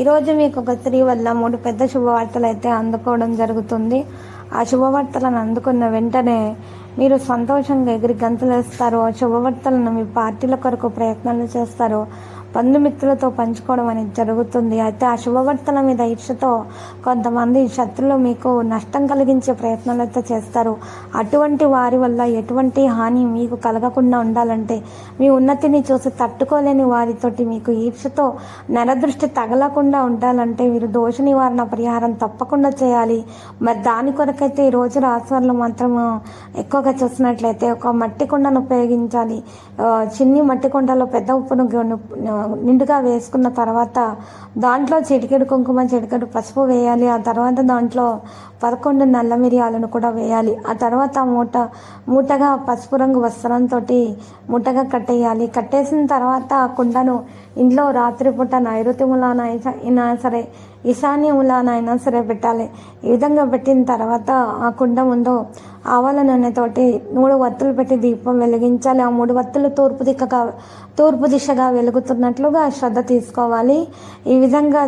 ఈరోజు మీకు ఒక స్త్రీ వల్ల మూడు పెద్ద శుభవార్తలు అయితే అందుకోవడం జరుగుతుంది. ఆ శుభవార్తలను అందుకున్న వెంటనే మీరు సంతోషంగా ఎగిరి గంతులేస్తారు. ఆ శుభవార్తలను మీ పార్టీల కొరకు ప్రయత్నాలు చేస్తారు. బంధుమిత్రులతో పంచుకోవడం అనేది జరుగుతుంది. అయితే ఆ శుభవార్తల మీద ఈర్షతో కొంతమంది శత్రులు మీకు నష్టం కలిగించే ప్రయత్నాలు అయితే చేస్తారు. అటువంటి వారి వల్ల ఎటువంటి హాని మీకు కలగకుండా ఉండాలంటే మీ ఉన్నతిని చూసి తట్టుకోలేని వారితోటి మీకు ఈర్షతో నరదృష్టి తగలకుండా ఉండాలంటే మీరు దోష నివారణ పరిహారం తప్పకుండా చేయాలి. మరి దాని కొరకైతే ఈ రోజు రాశివాళ్ళు మాత్రం ఎక్కువగా చూసినట్లయితే ఒక మట్టి కుండను ఉపయోగించాలి. చిన్ని మట్టి కుండలో పెద్ద ఉప్పును నిండుగా వేసుకున్న తర్వాత దాంట్లో చిటికెడు కుంకుమ చిటికెడు పసుపు వేయాలి. ఆ తర్వాత దాంట్లో పదకొండు నల్ల మిరియాలను కూడా వేయాలి. ఆ తర్వాత మూట మూటగా పసుపు రంగు వస్త్రంతో మూటగా కట్టేయాలి. కట్టేసిన తర్వాత ఆ కుండను ఇంట్లో రాత్రిపూట నైరుతిములానైనా సరే ఈశాన్యములనైనా సరే పెట్టాలి. ఈ విధంగా పెట్టిన తర్వాత ఆ కుండ ముందు ఆవాల నూనెతోటి మూడు వత్తులు పెట్టి దీపం వెలిగించాలి. ఆ మూడు వత్తులు తూర్పు దిక్కగా తూర్పు దిశగా వెలుగుతున్నట్లుగా శ్రద్ధ తీసుకోవాలి. ఈ విధంగా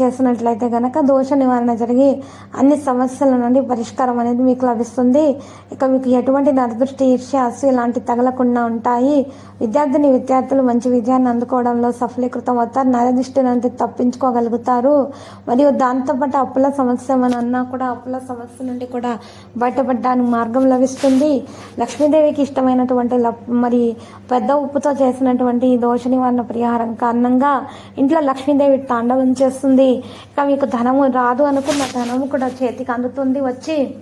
చేసినట్లయితే కనుక దోష నివారణ జరిగి అన్ని సమస్యల నుండి పరిష్కారం అనేది మీకు లభిస్తుంది. ఇక మీకు ఎటువంటి నరదృష్టి ఈర్ష్య అసూ ఇలాంటి తగలకుండా ఉంటాయి. విద్యార్థిని విద్యార్థులు మంచి విజయాన్ని అందుకోవడంలో సఫలీకృతం అవుతారు. నరదృష్టి నుండి తప్పించుకోగలుగుతారు. మరియు దాంతోపాటు అప్పుల సమస్య మన అన్నా కూడా అప్పుల సమస్య నుండి కూడా బయటపడడానికి మార్గం లభిస్తుంది. లక్ష్మీదేవికి ఇష్టమైనటువంటి లప్- మరి పెద్ద ఉప్పుతో చేసినటువంటి ఈ దోష నివారణ పరిహారం కారణంగా ఇంట్లో లక్ష్మీదేవి తాండవం చేస్తుంది. ఇక మీకు ధనము రాదు అనుకున్న ధనము కూడా చేతికి అందుతుంది. వచ్చి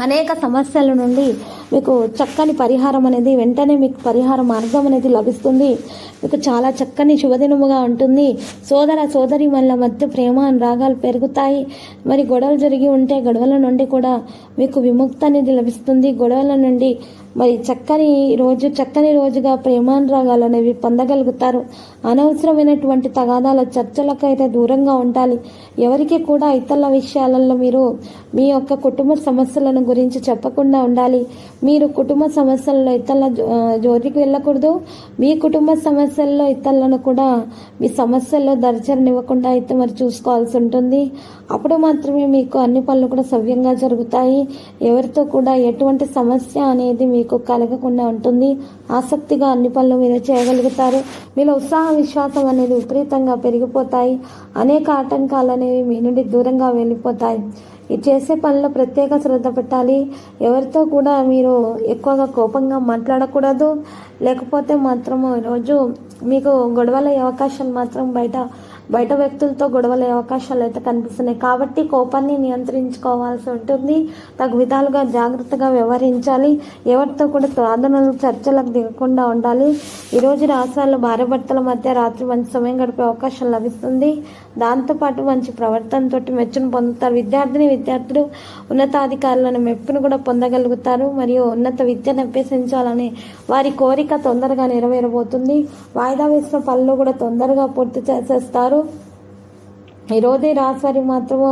అనేక సమస్యల నుండి మీకు చక్కని పరిహారం అనేది వెంటనే మీకు పరిహార మార్గం అనేది లభిస్తుంది. మీకు చాలా చక్కని శుభదినముగా ఉంటుంది. సోదర సోదరి మళ్ళ మధ్య ప్రేమ రాగాలు పెరుగుతాయి. మరి గొడవలు జరిగి ఉంటే గొడవల నుండి కూడా మీకు విముక్త అనేది లభిస్తుంది. గొడవల నుండి మరి చక్కని రోజు చక్కని రోజుగా ప్రేమానురాగాలు అనేవి పొందగలుగుతారు. అనవసరమైనటువంటి తగాదాల చర్చలకైతే దూరంగా ఉండాలి. ఎవరికి కూడా ఇతరుల విషయాలలో మీరు మీ యొక్క కుటుంబ సమస్యలను గురించి చెప్పకుండా ఉండాలి. మీరు కుటుంబ సమస్యల్లో ఇతరుల జోలికి వెళ్ళకూడదు. మీ కుటుంబ సమస్య సమస్యల్లో ఇతరులను కూడా మీ సమస్యల్లో దర్శననివ్వకుండా అయితే మరి చూసుకోవాల్సి ఉంటుంది. అప్పుడు మాత్రమే మీకు అన్ని పనులు కూడా సవ్యంగా జరుగుతాయి. ఎవరితో కూడా ఎటువంటి సమస్య అనేది మీకు కలగకుండా ఉంటుంది. ఆసక్తిగా అన్ని పనులు మీరు చేయగలుగుతారు. మీలో ఉత్సాహ విశ్వాసం అనేది విపరీతంగా పెరిగిపోతాయి. అనేక ఆటంకాలు అనేవి మీ నుండి దూరంగా వెళ్ళిపోతాయి. ఈ చేసే పనిలో ప్రత్యేక శ్రద్ధ పెట్టాలి. ఎవరితో కూడా మీరు ఎక్కువగా కోపంగా మాట్లాడకూడదు. లేకపోతే మాత్రము ఈరోజు మీకు గొడవలయ్యే అవకాశం మాత్రం బయట బయట వ్యక్తులతో గొడవలే అవకాశాలు అయితే కనిపిస్తున్నాయి. కాబట్టి కోపాన్ని నియంత్రించుకోవాల్సి ఉంటుంది. తగు విధాలుగా జాగ్రత్తగా వ్యవహరించాలి. ఎవరితో కూడా ప్రార్థనలు చర్చలకు దిగకుండా ఉండాలి. ఈరోజు రాష్ట్రాల్లో భార్య భర్తల మధ్య రాత్రి మంచి సమయం గడిపే అవకాశం లభిస్తుంది. దాంతోపాటు మంచి ప్రవర్తనతో మెచ్చును పొందుతారు. విద్యార్థిని విద్యార్థులు ఉన్నతాధికారులను మెప్పును కూడా పొందగలుగుతారు. మరియు ఉన్నత విద్యను అభ్యసించాలని వారి కోరిక తొందరగా నెరవేరబోతుంది. వాయిదా వేసిన పనులు కూడా తొందరగా పూర్తి చేసేస్తారు. claro ఈ రాశి రాశివారి మాత్రము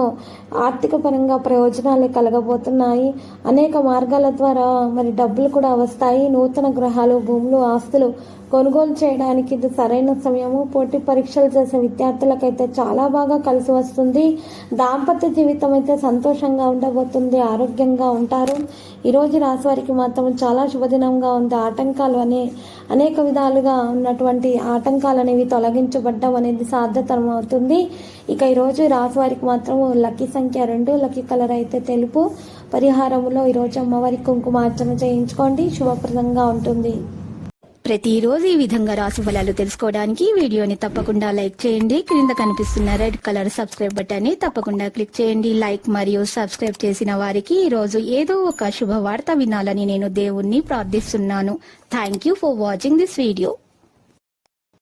ఆర్థిక పరంగా ప్రయోజనాలు కలగబోతున్నాయి. అనేక మార్గాల ద్వారా మరి డబ్బులు కూడా వస్తాయి. నూతన గృహాలు భూములు ఆస్తులు కొనుగోలు చేయడానికి ఇది సరైన సమయము. పోటీ పరీక్షలు చేసే విద్యార్థులకైతే చాలా బాగా కలిసి వస్తుంది. దాంపత్య జీవితం అయితే సంతోషంగా ఉండబోతుంది. ఆరోగ్యంగా ఉంటారు. ఈరోజు రాశి వారికి మాత్రం చాలా శుభదినంగా ఉంది. ఆటంకాలు అనే అనేక విధాలుగా ఉన్నటువంటి ఆటంకాలు అనేవి తొలగించబడ్డం అనేది సాధ్యతరం అవుతుంది ఇక ఈరోజు రాశి వారికి మాత్రం లక్కీ సంఖ్య రెండు లక్కీ కలర్ అయితే తెలుపు. పరిహారంలో ఈరోజు అమ్మవారి కుంకుమార్చన చేయించుకోండి. శుభప్రదంగా ఉంటుంది. ప్రతిరోజు ఈ విధంగా రాశి ఫలాలు తెలుసుకోవడానికి వీడియోని తప్పకుండా లైక్ చేయండి. క్రింద కనిపిస్తున్న రెడ్ కలర్ సబ్స్క్రైబ్ బటన్ని తప్పకుండా క్లిక్ చేయండి. లైక్ మరియు సబ్స్క్రైబ్ చేసిన వారికి ఈ రోజు ఏదో ఒక శుభవార్త వినాలని నేను దేవుణ్ణి ప్రార్థిస్తున్నాను. Thank you for watching this video